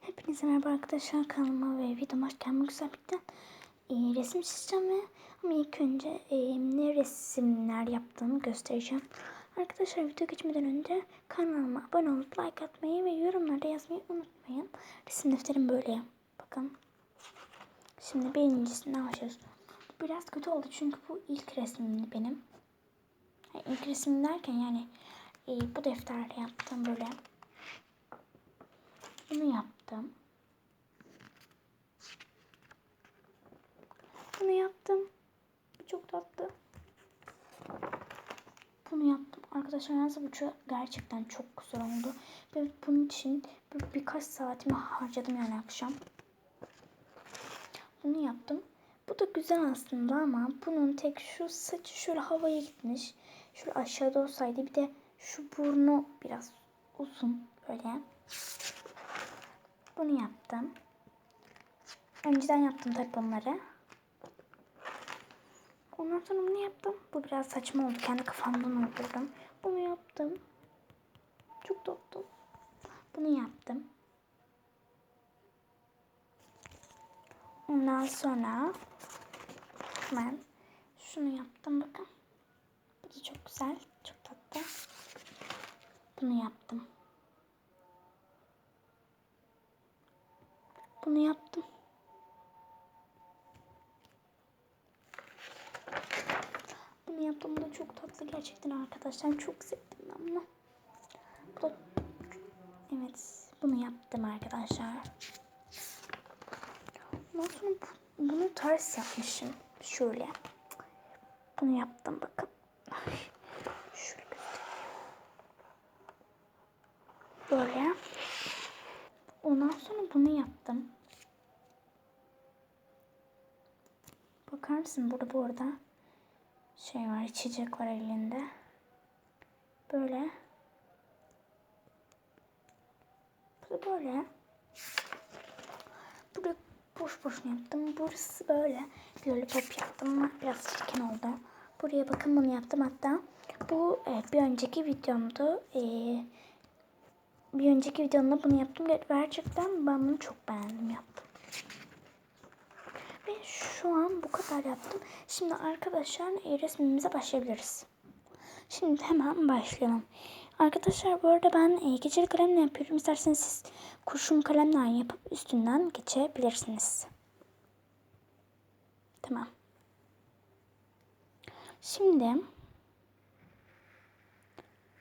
Hepinize merhaba arkadaşlar kanalıma ve videoma hoş geldiniz. Güzel bir e, resim çizeceğim ve ama ilk önce e, ne resimler yaptığımı göstereceğim. Arkadaşlar video geçmeden önce kanalıma abone olup like atmayı ve yorumlarda yazmayı unutmayın. Resim defterim böyle. Bakın. Şimdi birincisinden başlıyoruz. Biraz kötü oldu çünkü bu ilk resmim benim. Yani ilk resim derken yani e, bu defterde yaptığım böyle bunu yaptım. Bunu yaptım. Bu çok tatlı. Bunu yaptım. Arkadaşlar yalnız bu gerçekten çok güzel oldu. Ve bunun için bir, birkaç saatimi harcadım yani akşam. Bunu yaptım. Bu da güzel aslında ama bunun tek şu saçı şöyle havaya gitmiş. Şöyle aşağıda olsaydı bir de şu burnu biraz uzun böyle. Bunu yaptım. Önceden yaptım tabii bunları. Ondan sonra bunu yaptım. Bu biraz saçma oldu. Kendi kafamdan uydurdum. Bunu yaptım. Çok tatlı. Bunu yaptım. Ondan sonra ben şunu yaptım bakın. Bu da çok güzel. Çok tatlı. Bunu yaptım. Bunu yaptım. Bunu yaptım. Bu da çok tatlı gerçekten arkadaşlar. Çok sevdim ben bunu. Bu da... Evet. Bunu yaptım arkadaşlar. Ondan sonra bu- bunu ters yapmışım. Şöyle. Bunu yaptım bakın. Şöyle. Böyle. Bunu yaptım. Bakar mısın burada bu arada şey var içecek var elinde. Böyle. Bu böyle. Burada boş boş yaptım. Burası böyle lollipop yaptım biraz çirkin oldu. Buraya bakın bunu yaptım hatta. Bu evet bir önceki videomdu. Ee, bir önceki videomda bunu yaptım. Gerçekten ben bunu çok beğendim yaptım. Ve şu an bu kadar yaptım. Şimdi arkadaşlar resmimize başlayabiliriz. Şimdi hemen başlayalım. Arkadaşlar bu arada ben e, geçeli kalemle yapıyorum. İsterseniz siz kurşun kalemle yapıp üstünden geçebilirsiniz. Tamam. Şimdi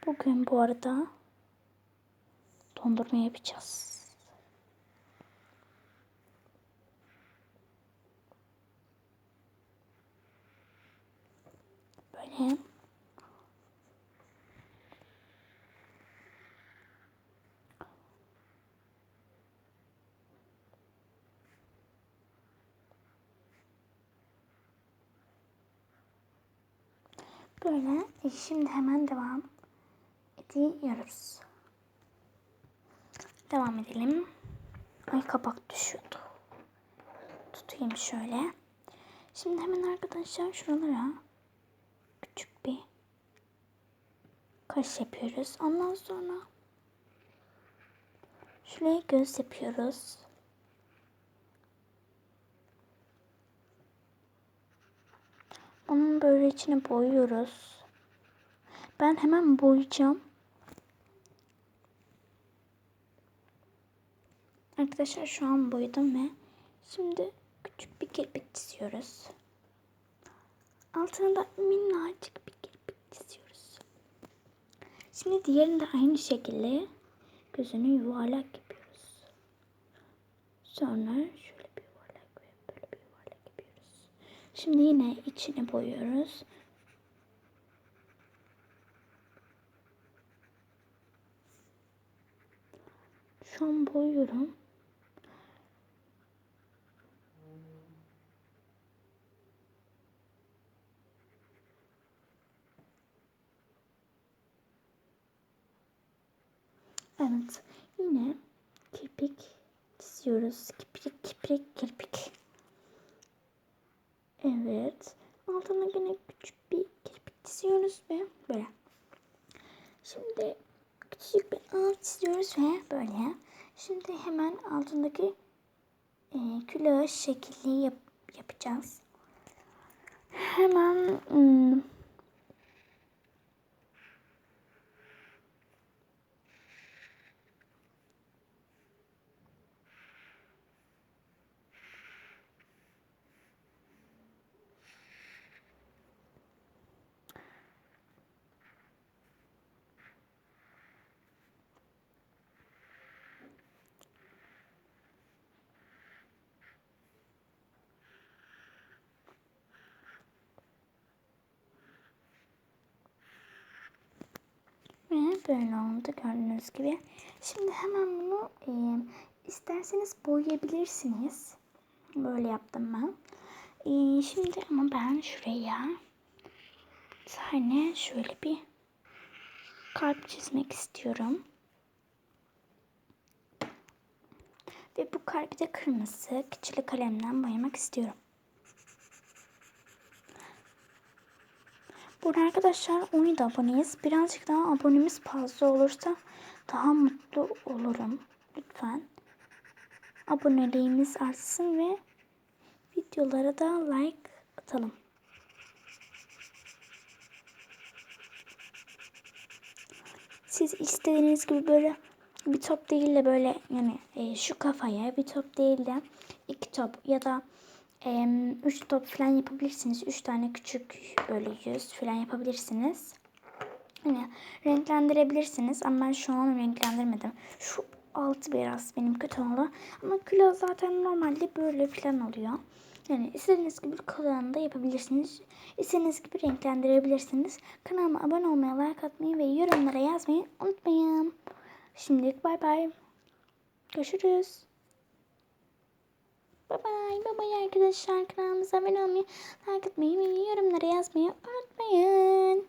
bugün bu arada dondurma yapacağız. Böyle. Böyle. E, şimdi hemen devam ediyoruz. Devam edelim. Ay kapak düşüyordu. Tutayım şöyle. Şimdi hemen arkadaşlar şuralara küçük bir kaş yapıyoruz. Ondan sonra şuraya göz yapıyoruz. Onun böyle içine boyuyoruz. Ben hemen boyayacağım. Arkadaşlar şu an boyadım ve şimdi küçük bir kirpik çiziyoruz. Altına da minnacık bir kirpik çiziyoruz. Şimdi diğerini de aynı şekilde gözünü yuvarlak yapıyoruz. Sonra şöyle bir yuvarlak ve böyle bir yuvarlak yapıyoruz. Şimdi yine içini boyuyoruz. Şu an boyuyorum. Evet. Yine kirpik çiziyoruz. Kiprik, kiprik, kirpik. Evet. Altına yine küçük bir kirpik çiziyoruz ve böyle. Şimdi küçük bir alt çiziyoruz ve böyle. Şimdi hemen altındaki e, külahı şekilli yap, yapacağız. Hemen hmm, Ve böyle oldu gördüğünüz gibi. Şimdi hemen bunu e, isterseniz boyayabilirsiniz. Böyle yaptım ben. E, şimdi ama ben şuraya tane şöyle bir kalp çizmek istiyorum. Ve bu kalbi de kırmızı keçili kalemden boyamak istiyorum. Burada arkadaşlar 17 aboneyiz. Birazcık daha abonemiz fazla olursa daha mutlu olurum. Lütfen aboneliğimiz artsın ve videolara da like atalım. Siz istediğiniz gibi böyle bir top değil de böyle yani e, şu kafaya bir top değil de iki top ya da e, üç top falan yapabilirsiniz. Üç tane küçük böyle yüz falan yapabilirsiniz. Hani renklendirebilirsiniz ama ben şu an renklendirmedim. Şu altı biraz benim kötü oldu. Ama kilo zaten normalde böyle falan oluyor. Yani istediğiniz gibi kalanını da yapabilirsiniz. İstediğiniz gibi renklendirebilirsiniz. Kanalıma abone olmayı, like atmayı ve yorumlara yazmayı unutmayın. Şimdilik bay bay. Görüşürüz. Bay bay. Bay bay arkadaşlar. Kanalımıza abone olmayı, like atmayı ve yorumlara yazmayı unutmayın.